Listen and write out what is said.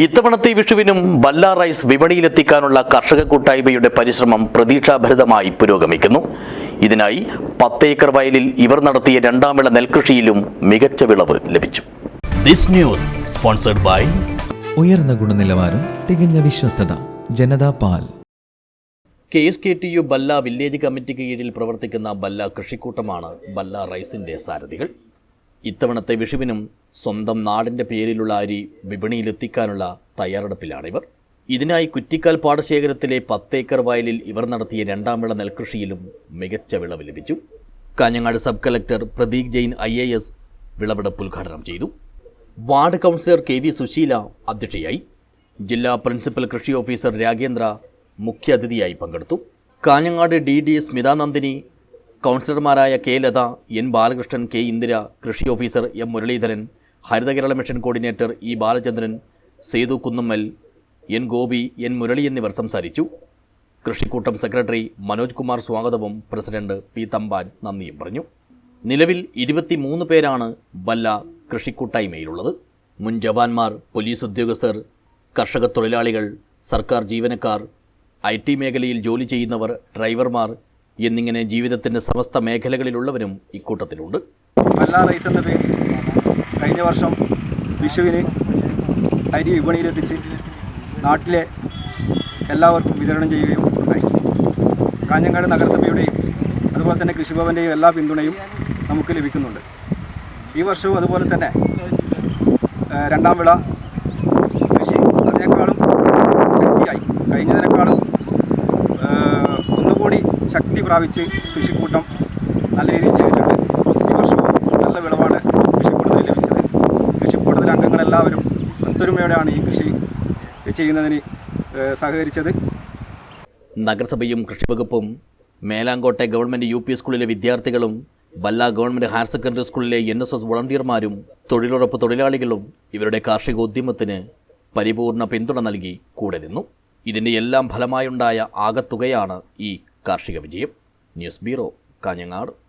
ഇത്തവണത്തെ വിഷുവിനും ബല്ല റൈസ് വിപണിയിലെത്തിക്കാനുള്ള കർഷക കൂട്ടായ്മയുടെ പരിശ്രമം പ്രതീക്ഷാഭരിതമായി പുരോഗമിക്കുന്നു. ഇതിനായി പത്തേക്കർ വയലിൽ ഇവർ നടത്തിയ രണ്ടാം വിള നെൽകൃഷിയിലും മികച്ച വിളവ് ലഭിച്ചു. ദിസ് ന്യൂസ് സ്പോൺസർഡ് ബൈ ഉയർന്ന ഗുണനിലവാരം തികഞ്ഞ വിശ്വസ്തത ജനതാ പാൽ. K S K T U Balla village കമ്മിറ്റിക്ക് കീഴിൽ പ്രവർത്തിക്കുന്ന ബല്ല കൃഷിക്കൂട്ടമാണ് ബല്ല റൈസിന്റെ സാരഥികൾ. ഇത്തവണത്തെ വിഷുവിനും സ്വന്തം നാടിന്റെ പേരിലുള്ള അരി വിപണിയിലെത്തിക്കാനുള്ള തയ്യാറെടുപ്പിലാണിവർ. ഇതിനായി കുറ്റിക്കാൽ പാടശേഖരത്തിലെ പത്തേക്കർ വയലിൽ ഇവർ നടത്തിയ രണ്ടാം വിള നെൽകൃഷിയിലും മികച്ച വിളവ് ലഭിച്ചു. Kanhangad sub collector Pradeep Jain I A S വിളവെടുപ്പ് ഉദ്ഘാടനം ചെയ്തു. Ward councillor K V Susheela അധ്യക്ഷയായി. ജില്ലാ പ്രിൻസിപ്പൽ കൃഷി ഓഫീസർ രാഗേന്ദ്ര മുഖ്യാതിഥിയായി പങ്കെടുത്തു. കാഞ്ഞങ്ങാട് ഡി ഡി സ്മിതാനന്ദിനി കൗൺസിലർമാരായ K Latha N Balakrishnan K Indira കൃഷി officer M Muraleedharan Haritha Kerala mission coordinator E Balachandran Sethu Kunnammal N Gopi N Murali എന്നിവർ സംസാരിച്ചു. കൃഷിക്കൂട്ടം സെക്രട്ടറി മനോജ് കുമാർ സ്വാഗതവും പ്രസിഡന്റ് പി തമ്പാൻ നന്ദിയും പറഞ്ഞു. നിലവിൽ ഇരുപത്തിമൂന്ന് പേരാണ് ബല്ല കൃഷിക്കൂട്ടായ്മയിലുള്ളത്. മുൻ ജവാന്മാർ പോലീസ് ഉദ്യോഗസ്ഥർ കർഷക തൊഴിലാളികൾ സർക്കാർ ജീവനക്കാർ ഐ ടി മേഖലയിൽ ജോലി ചെയ്യുന്നവർ ഡ്രൈവർമാർ എന്നിങ്ങനെ ജീവിതത്തിന്റെ സമസ്ത മേഖലകളിലുള്ളവരും ഇക്കൂട്ടത്തിലുണ്ട്. മല്ല റൈസ് എന്ന പേരിൽ കഴിഞ്ഞ വർഷം വിഷുവിന് അരി വിപണിയിലെത്തിച്ച് നാട്ടിലെ എല്ലാവർക്കും വിതരണം ചെയ്യുകയും ഉണ്ടായി. കാഞ്ഞങ്ങാട് നഗരസഭയുടെയും അതുപോലെ തന്നെ കൃഷിഭവന്റെയും എല്ലാ പിന്തുണയും നമുക്ക് ലഭിക്കുന്നുണ്ട്. ഈ വർഷവും അതുപോലെ തന്നെ രണ്ടാം വിള കൃഷി അതിനേക്കാളും ശക്തിയായി. കഴിഞ്ഞതിനേക്കാളും ശക്തി പ്രാപിച്ച് കൃഷിക്കൂട്ടം നല്ല രീതിയിൽ ചെയ്തിട്ടുണ്ട്. ഈ വർഷവും നല്ല വിളവാണ് കൃഷിക്കൂട്ടത്തിൽ ലഭിച്ചത്. കൃഷിക്കൂട്ടത്തിലെ അംഗങ്ങളെല്ലാവരും ഒത്തൊരുമയോടെയാണ് ഈ കൃഷി ചെയ്യുന്നതിന് സഹകരിച്ചത്. നഗരസഭയും കൃഷിവകുപ്പും മേലാങ്കോട്ടെ ഗവൺമെന്റ് യു പി സ്കൂളിലെ വിദ്യാർത്ഥികളും ബല്ല ഗവൺമെന്റ് ഹയർ സെക്കൻഡറി സ്കൂളിലെ എൻ എസ് എസ് വളണ്ടിയർമാരും തൊഴിലുറപ്പ് തൊഴിലാളികളും ഇവരുടെ കാർഷിക ഉദ്യമത്തിന് പരിപൂർണ പിന്തുണ നൽകി കൂടെ നിന്നു. ഇതിന്റെ എല്ലാം ഫലമായുണ്ടായ ആകത്തുകയാണ് ഈ കാർഷിക വിജയം ന്യൂസ് ബ്യൂറോ കാഞ്ഞങ്ങാട്.